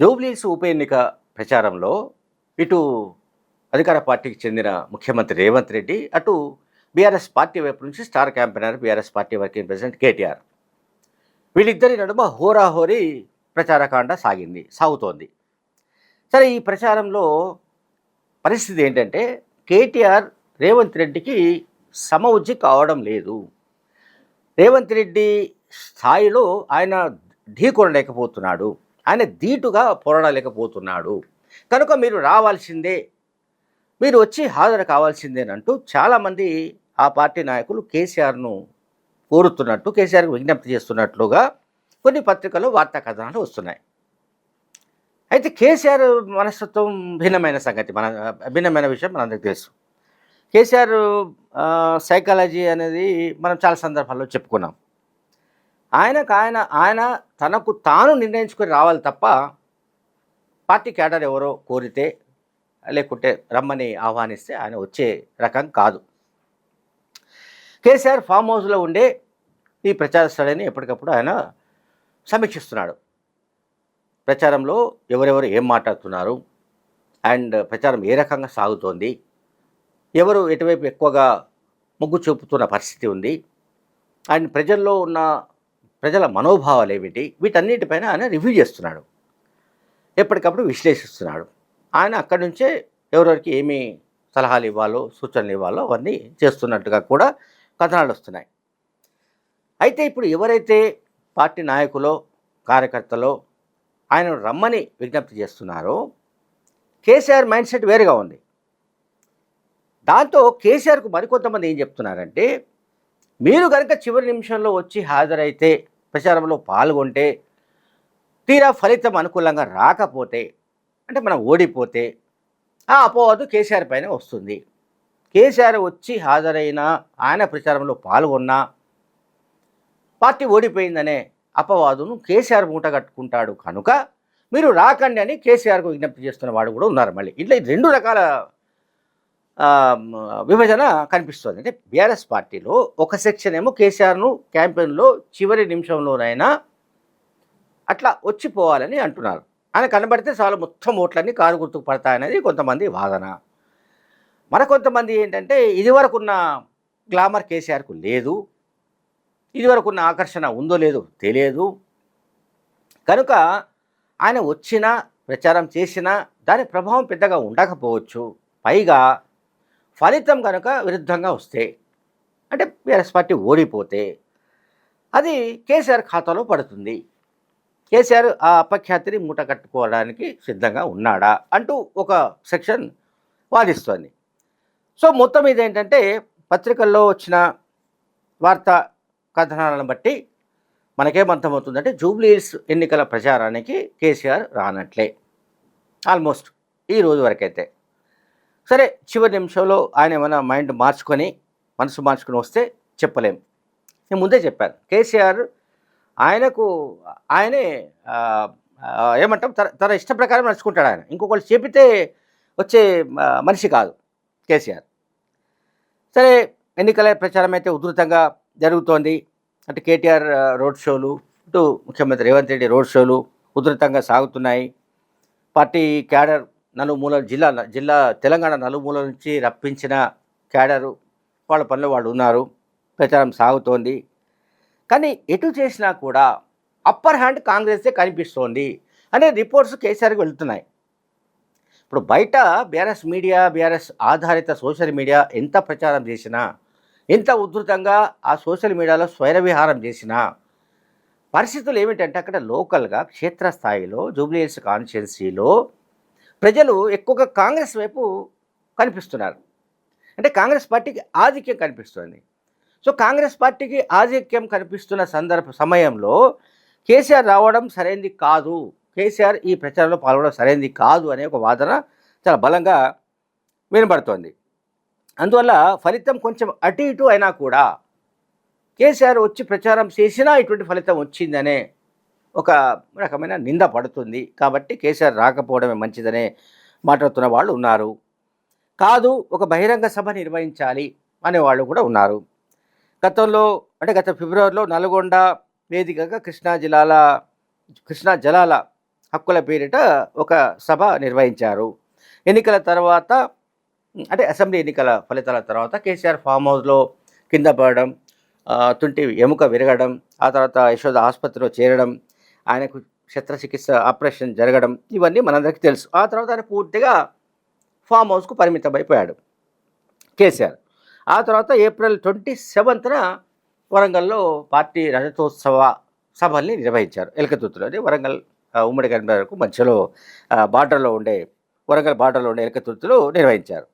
జూబ్లీస్ ఉప ఎన్నిక ప్రచారంలో ఇటు అధికార పార్టీకి చెందిన ముఖ్యమంత్రి రేవంత్ రెడ్డి అటు బీఆర్ఎస్ పార్టీ వైపు నుంచి star campaigner BRS party working president KTR. వీళ్ళిద్దరి నడుమ హోరాహోరీ ప్రచారకాండ సాగింది సాగుతోంది. సరే ఈ ప్రచారంలో పరిస్థితి ఏంటంటే కేటీఆర్ రేవంత్ రెడ్డికి సమవుజ్జి కావడం లేదు. రేవంత్ రెడ్డి స్థాయిలో ఆయన ఢీకొనలేకపోతున్నాడు. ఆయన ధీటుగా పోరాడలేకపోతున్నాడు. కనుక మీరు రావాల్సిందే మీరు వచ్చి హాజరు కావాల్సిందేనంటూ చాలామంది ఆ పార్టీ నాయకులు కేసీఆర్ను కోరుతున్నట్టు కేసీఆర్కు విజ్ఞప్తి చేస్తున్నట్లుగా కొన్ని పత్రికల్లో వార్తా కథనాలు వస్తున్నాయి. అయితే కేసీఆర్ మనస్తత్వం భిన్నమైన సంగతి మన భిన్నమైన విషయం మనందరికీ తెలుసు. కేసీఆర్ సైకాలజీ అనేది మనం చాలా సందర్భాల్లో చెప్పుకున్నాం. ఆయనకు ఆయన ఆయన తనకు తాను నిర్ణయించుకొని రావాలి తప్ప పార్టీ క్యాడర్ ఎవరో కోరితే లేకుంటే రమ్మని ఆహ్వానిస్తే ఆయన వచ్చే రకం కాదు. కేసీఆర్ ఫామ్ హౌస్లో ఉండే ఈ ప్రచార స్థలాన్ని ఎప్పటికప్పుడు ఆయన సమీక్షిస్తున్నాడు. ప్రచారంలో ఎవరెవరు ఏం మాట్లాడుతున్నారు? అండ్ ప్రచారం ఏ రకంగా సాగుతోంది? ఎవరు ఎటువైపు ఎక్కువగా మొగ్గు చూపుతున్న పరిస్థితి ఉంది? అండ్ ప్రజల్లో ఉన్న ప్రజల మనోభావాలు ఏమిటి? వీటన్నిటిపైన ఆయన రివ్యూ చేస్తున్నాడు. ఎప్పటికప్పుడు విశ్లేషిస్తున్నాడు. ఆయన అక్కడి నుంచే ఎవరెవరికి ఏమి సలహాలు ఇవ్వాలో సూచనలు ఇవ్వాలో అవన్నీ చేస్తున్నట్టుగా కూడా కథనాలు వస్తున్నాయి. అయితే ఇప్పుడు ఎవరైతే పార్టీ నాయకులో కార్యకర్తలో ఆయన రమ్మని విజ్ఞప్తి చేస్తున్నారో కేసీఆర్ మైండ్ సెట్ వేరుగా ఉంది. దాంతో కేసీఆర్కు మరికొంతమంది ఏం చెప్తున్నారంటే మీరు కనుక చివరి నిమిషంలో వచ్చి హాజరైతే ప్రచారంలో పాల్గొంటే తీరా ఫలితం అనుకూలంగా రాకపోతే అంటే మనం ఓడిపోతే ఆ అపవాదు కేసీఆర్ పైన వస్తుంది. కేసీఆర్ వచ్చి హాజరైన ఆయన ప్రచారంలో పాల్గొన్నా పార్టీ ఓడిపోయిందనే అపవాదును కేసీఆర్ మూట కట్టుకుంటాడు కనుక మీరు రాకండి అని కేసీఆర్కు విజ్ఞప్తి చేస్తున్న వాడు కూడా ఉన్నారు మళ్ళీ. ఇట్లా రెండు రకాల విభజన కనిపిస్తుంది. అంటే బీఆర్ఎస్ పార్టీలో ఒక సెక్షన్ ఏమో కేసీఆర్ను క్యాంపెయిన్లో చివరి నిమిషంలోనైనా అట్లా వచ్చిపోవాలని అంటున్నారు. ఆయన కనబడితే చాలు మొత్తం ఓట్లన్నీ కారు గుర్తుకు పడతాయనేది కొంతమంది వాదన. మరికొంతమంది ఏంటంటే ఇదివరకున్న గ్లామర్ కేసీఆర్కు లేదు. ఇదివరకున్న ఆకర్షణ ఉందో లేదో తెలియదు. కనుక ఆయన వచ్చినా ప్రచారం చేసినా దాని ప్రభావం పెద్దగా ఉండకపోవచ్చు. పైగా ఫలితం కనుక విరుద్ధంగా వస్తే అంటే బీఆర్ఎస్ పార్టీ ఓడిపోతే అది కేసీఆర్ ఖాతాలో పడుతుంది. కేసీఆర్ ఆ అపఖ్యాతిని మూట కట్టుకోవడానికి సిద్ధంగా ఉన్నాడా అంటూ ఒక సెక్షన్ వాదిస్తోంది. సో మొత్తం మీద ఏంటంటే పత్రికల్లో వచ్చిన వార్తా కథనాలను బట్టి మనకేమర్థమవుతుందంటే జూబ్లీహిల్స్ ఎన్నికల ప్రచారానికి కేసీఆర్ రానట్లే. ఆల్మోస్ట్ ఈ రోజు వరకైతే. సరే చివరి నిమిషంలో ఆయన ఏమైనా మైండ్ మార్చుకొని మనసు మార్చుకొని వస్తే చెప్పలేం. నేను ముందే చెప్పాను. కేసీఆర్ ఆయనకు ఆయనే ఏమంటాం? తన తన ఇష్ట ప్రకారం నడుచుకుంటాడు ఆయన. ఇంకొకళ్ళు చెబితే వచ్చే మనిషి కాదు కేసీఆర్. సరే ఎన్నికల ప్రచారం అయితే ఉధృతంగా జరుగుతోంది. అటు కేటీఆర్ రోడ్ షోలు ఇటు ముఖ్యమంత్రి రేవంత్ రెడ్డి రోడ్ షోలు ఉధృతంగా సాగుతున్నాయి. పార్టీ క్యాడర్ నలుమూల జిల్లా జిల్లా తెలంగాణ నలుమూల నుంచి రప్పించిన క్యాడరు వాళ్ళ పనిలో వాళ్ళు ఉన్నారు. ప్రచారం సాగుతోంది. కానీ ఎటు చేసినా కూడా అప్పర్ హ్యాండ్ కాంగ్రెసే కనిపిస్తోంది అనే రిపోర్ట్స్ కేసీఆర్కి వెళుతున్నాయి. ఇప్పుడు బయట బీఆర్ఎస్ మీడియా బీఆర్ఎస్ ఆధారిత సోషల్ మీడియా ఎంత ప్రచారం చేసినా ఎంత ఉధృతంగా ఆ సోషల్ మీడియాలో స్వైర విహారం చేసినా పరిస్థితులు ఏమిటంటే అక్కడ లోకల్గా క్షేత్రస్థాయిలో జూబ్లీహిల్స్ కాన్స్టిట్యున్సీలో ప్రజలు ఎక్కువగా కాంగ్రెస్ వైపు కనిపిస్తున్నారు. అంటే కాంగ్రెస్ పార్టీకి ఆధిక్యం కనిపిస్తుంది. సో కాంగ్రెస్ పార్టీకి ఆధిక్యం కనిపిస్తున్న సందర్భ సమయంలో కేసీఆర్ రావడం సరైంది కాదు. కేసీఆర్ ఈ ప్రచారంలో పాల్గొనడం సరైంది కాదు అనే ఒక వాదన చాలా బలంగా వినబడుతోంది. అందువల్ల ఫలితం కొంచెం అటు ఇటు అయినా కూడా కేసీఆర్ వచ్చి ప్రచారం చేసినా ఇటువంటి ఫలితం వచ్చిందనే ఒక రకమైన నింద పడుతుంది. కాబట్టి కేసీఆర్ రాకపోవడమే మంచిదనే మాట్లాడుతున్న వాళ్ళు ఉన్నారు. కాదు ఒక బహిరంగ సభ నిర్వహించాలి అనేవాళ్ళు కూడా ఉన్నారు. గతంలో అంటే గత ఫిబ్రవరిలో నల్గొండ వేదికగా కృష్ణా జిల్లాల కృష్ణా జలాల హక్కుల పేరిట ఒక సభ నిర్వహించారు. ఎన్నికల తర్వాత అంటే అసెంబ్లీ ఎన్నికల ఫలితాల తర్వాత కేసీఆర్ ఫామ్ హౌస్లో కింద పడడం తుంటి ఎముక విరగడం ఆ తర్వాత యశోద ఆసుపత్రిలో చేరడం ఆయనకు శస్త్రచికిత్స ఆపరేషన్ జరగడం ఇవన్నీ మనందరికీ తెలుసు. ఆ తర్వాత ఆయన పూర్తిగా ఫామ్ హౌస్కు పరిమితం అయిపోయాడు కేసీఆర్. ఆ తర్వాత ఏప్రిల్ ట్వంటీ సెవెంత్న వరంగల్లో పార్టీ రజతోత్సవ సభల్ని నిర్వహించారు. ఎలకతుర్తిలోని వరంగల్ ఉమ్మడి కరీంనగర్కు మధ్యలో బార్డర్లో ఉండే వరంగల్ బార్డర్లో ఉండే ఎలకతుర్తిలో నిర్వహించారు.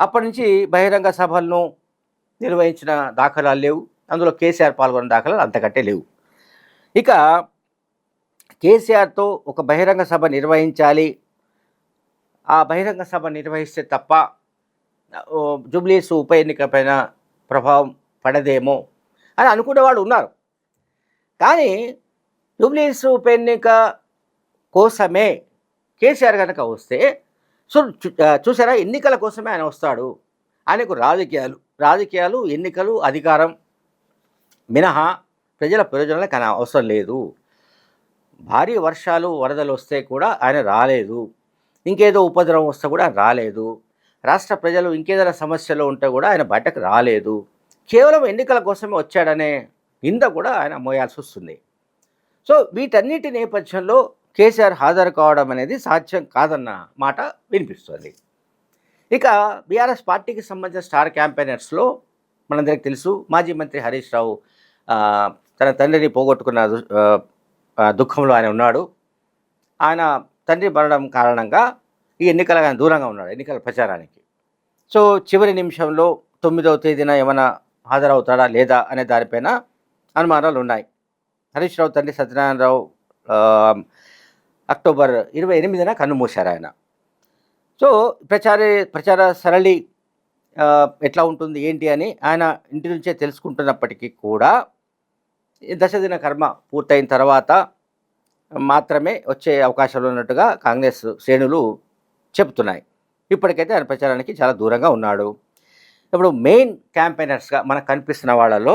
అప్పటి నుంచి బహిరంగ సభలను నిర్వహించిన దాఖలాలు లేవు. అందులో కేసీఆర్ పాల్గొన్న దాఖలాలు అంతకంటే లేవు. ఇక కేసీఆర్తో ఒక బహిరంగ సభ నిర్వహించాలి. ఆ బహిరంగ సభ నిర్వహిస్తే తప్ప జూబ్లీస్ ఉప ఎన్నిక పైన ప్రభావం పడదేమో అని అనుకునేవాడు ఉన్నారు. కానీ జూబ్లీస్ ఉప ఎన్నిక కోసమే కేసీఆర్ కనుక వస్తే సో చూ- చూసారా ఎన్నికల కోసమే ఆయన వస్తాడు. ఆయనకు రాజకీయాలు రాజకీయాలు ఎన్నికలు అధికారం మినహా ప్రజల ప్రయోజనాలకు ఆయన అవసరం లేదు. భారీ వర్షాలు వరదలు వస్తే కూడా ఆయన రాలేదు. ఇంకేదో ఉపద్రవం వస్తే కూడా రాలేదు. రాష్ట్ర ప్రజలు ఇంకేదైనా సమస్యలు ఉంటే కూడా ఆయన బయటకు రాలేదు. కేవలం ఎన్నికల కోసమే వచ్చాడనే నింద కూడా ఆయన మోయాల్సి వస్తుంది. సో వీటన్నిటి నేపథ్యంలో కేసీఆర్ హాజరు కావడం అనేది సాధ్యం కాదన్న మాట వినిపిస్తుంది. ఇక బీఆర్ఎస్ పార్టీకి సంబంధించిన స్టార్ క్యాంపెయినర్స్లో మనందరికీ తెలుసు మాజీ మంత్రి హరీష్ రావు తన తండ్రిని పోగొట్టుకున్న దుఃఖంలో ఆయన ఉన్నాడు. ఆయన తండ్రి మరణం కారణంగా ఈ ఎన్నికల ఆయన దూరంగా ఉన్నాడు ఎన్నికల ప్రచారానికి. సో చివరి నిమిషంలో తొమ్మిదవ తేదీన ఏమైనా హాజరవుతాడా లేదా అనే దానిపైన అనుమానాలు ఉన్నాయి. హరీష్ రావు తండ్రి సత్యనారాయణరావు అక్టోబర్ ఇరవై ఎనిమిదిన కన్నుమూశారు ఆయన. సో ప్రచార ప్రచార సరళి ఎట్లా ఉంటుంది ఏంటి అని ఆయన ఇంటి నుంచే తెలుసుకుంటున్నప్పటికీ కూడా దశదిన కర్మ పూర్తయిన తర్వాత మాత్రమే వచ్చే అవకాశాలు ఉన్నట్టుగా కాంగ్రెస్ శ్రేణులు చెబుతున్నాయి. ఇప్పటికైతే ఆయన ప్రచారానికి చాలా దూరంగా ఉన్నాడు. ఇప్పుడు మెయిన్ క్యాంపెయినర్స్గా మనకు కనిపిస్తున్న వాళ్ళలో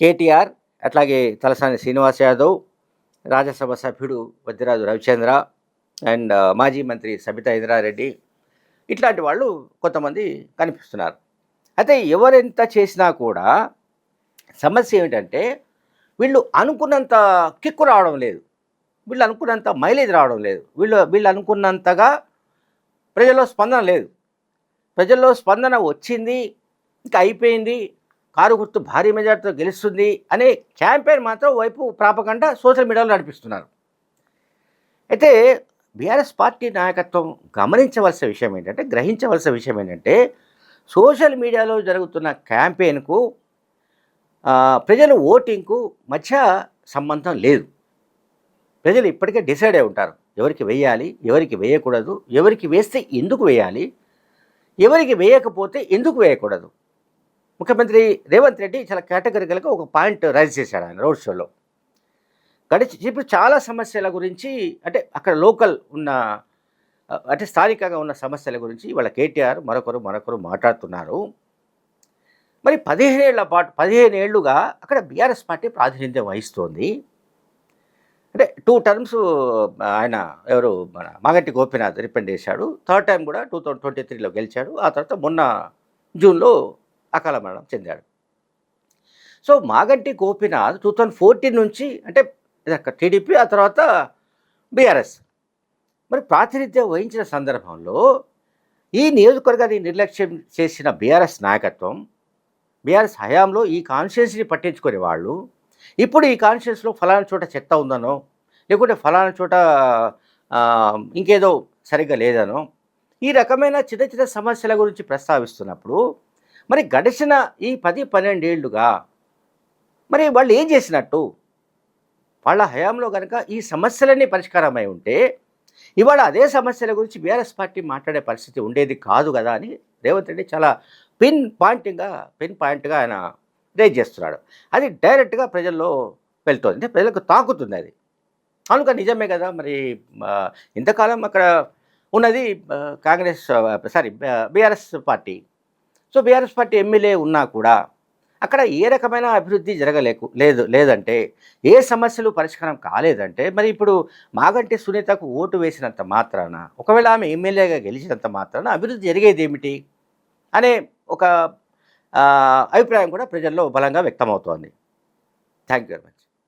కేటీఆర్ అట్లాగే తలసాని శ్రీనివాస్ యాదవ్ రాజ్యసభ సభ్యుడు వద్దిరాజు రవిచంద్ర అండ్ మాజీ మంత్రి సబితా ఇంద్రారెడ్డి ఇట్లాంటి వాళ్ళు కొంతమంది కనిపిస్తున్నారు. అయితే ఎవరెంత చేసినా కూడా సమస్య ఏమిటంటే వీళ్ళు అనుకున్నంత కిక్కు రావడం లేదు. వీళ్ళు అనుకున్నంత మైలేజ్ రావడం లేదు. వీళ్ళు వీళ్ళు అనుకున్నంతగా ప్రజల్లో స్పందన లేదు. ప్రజల్లో స్పందన వచ్చింది ఇంకా అయిపోయింది. కారు గుర్తు భారీ మెజార్టీతో గెలుస్తుంది అనే క్యాంపెయిన్ మాత్రం వైపు ప్రాపకండా సోషల్ మీడియాలో నడిపిస్తున్నారు. అయితే బీఆర్ఎస్ పార్టీ నాయకత్వం గమనించవలసిన విషయం ఏంటంటే గ్రహించవలసిన విషయం ఏంటంటే సోషల్ మీడియాలో జరుగుతున్న క్యాంపెయిన్కు ప్రజలు ఓటింగ్కు మధ్య సంబంధం లేదు. ప్రజలు ఇప్పటికే డిసైడ్ అయి ఉంటారు. ఎవరికి వేయాలి ఎవరికి వేయకూడదు ఎవరికి వేస్తే ఎందుకు వేయాలి ఎవరికి వేయకపోతే ఎందుకు వేయకూడదు. ముఖ్యమంత్రి రేవంత్ రెడ్డి చాలా కేటగిరికల్గా ఒక పాయింట్ రైజ్ చేశాడు ఆయన రోడ్ షోలో. గడిచి ఇప్పుడు చాలా సమస్యల గురించి అంటే అక్కడ లోకల్ ఉన్న అంటే స్థానికంగా ఉన్న సమస్యల గురించి వాళ్ళ కేటీఆర్ మరొకరు మరొకరు మాట్లాడుతున్నారు. మరి పదిహేను ఏళ్ళ పాటు పదిహేను ఏళ్ళుగా అక్కడ బీఆర్ఎస్ పార్టీ ప్రాతినిధ్యం వహిస్తోంది. అంటే టూ టర్మ్స్ ఆయన ఎవరు మన మాగంటి గోపీనాథ్ రిపెండ్ చేశాడు. థర్డ్ టైం కూడా టూ థౌజండ్ ట్వంటీ త్రీలో గెలిచాడు. ఆ తర్వాత మొన్న జూన్లో అకాల మరణం చెందాడు. So Maganti Gopinath two thousand fourteen నుంచి అంటే టీడీపీ ఆ తర్వాత బీఆర్ఎస్. మరి ప్రాతినిధ్యం వహించిన సందర్భంలో ఈ నియోజకవర్గాన్ని నిర్లక్ష్యం చేసిన బీఆర్ఎస్ నాయకత్వం బీఆర్ఎస్ హయాంలో ఈ కాన్షియన్స్ని పట్టించుకునే వాళ్ళు ఇప్పుడు ఈ కాన్షియన్స్లో ఫలానా చోట చెత్త ఉందనో లేకుంటే ఫలానా చోట ఇంకేదో సరిగ్గా లేదనో ఈ రకమైన చిన్న చిన్న సమస్యల గురించి ప్రస్తావిస్తున్నప్పుడు మరి గడిచిన ఈ పది పన్నెండేళ్ళుగా మరి వాళ్ళు ఏం చేసినట్టు? వాళ్ళ హయాంలో కనుక ఈ సమస్యలన్నీ పరిష్కారమై ఉంటే ఇవాళ అదే సమస్యల గురించి బీఆర్ఎస్ పార్టీ మాట్లాడే పరిస్థితి ఉండేది కాదు కదా అని రేవంత్ రెడ్డి చాలా పిన్ పాయింటింగ్గా పిన్ పాయింట్గా ఆయన రేజ్ చేస్తున్నాడు. అది డైరెక్ట్గా ప్రజల్లో వెళ్తుంది. అంటే ప్రజలకు తాకుతుంది అది. కనుక నిజమే కదా మరి ఇంతకాలం అక్కడ ఉన్నది Congress sorry BRS party. So BRS party MLA ఉన్నా కూడా అక్కడ ఏ రకమైన అభివృద్ధి జరగలేకు లేదు లేదంటే ఏ సమస్యలు పరిష్కారం కాలేదంటే మరి ఇప్పుడు మాగంటి సునీతకు ఓటు వేసినంత మాత్రాన ఒకవేళ ఆమె ఎమ్మెల్యేగా గెలిచినంత మాత్రాన అభివృద్ధి జరిగేది ఏమిటి అనే ఒక అభిప్రాయం కూడా ప్రజల్లో బలంగా వ్యక్తమవుతోంది. Thank you very much